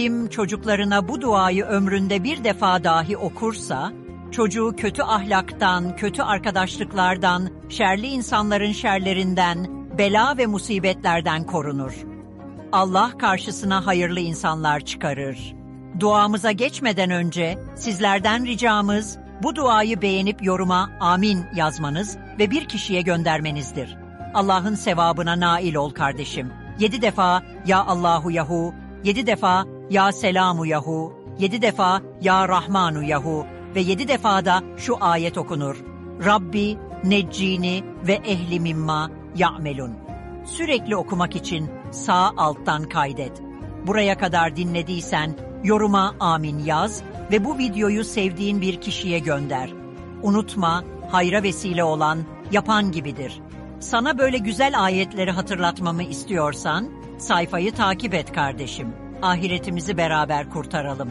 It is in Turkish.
Kim çocuklarına bu duayı ömründe bir defa dahi okursa, çocuğu kötü ahlaktan, kötü arkadaşlıklardan, şerli insanların şerlerinden, bela ve musibetlerden korunur. Allah karşısına hayırlı insanlar çıkarır. Duamıza geçmeden önce sizlerden ricamız bu duayı beğenip yoruma amin yazmanız ve bir kişiye göndermenizdir. Allah'ın sevabına nail ol kardeşim. Yedi defa Ya Allahu Yahu, yedi defa Ya Selamu Yahu, yedi defa Ya Rahmanu Yahu ve yedi defa da şu ayet okunur. Rabbi neccini ve ehli mimma ya'melun. Sürekli okumak için sağ alttan kaydet. Buraya kadar dinlediysen yoruma amin yaz ve bu videoyu sevdiğin bir kişiye gönder. Unutma, hayra vesile olan yapan gibidir. Sana böyle güzel ayetleri hatırlatmamı istiyorsan sayfayı takip et kardeşim. Ahiretimizi beraber kurtaralım.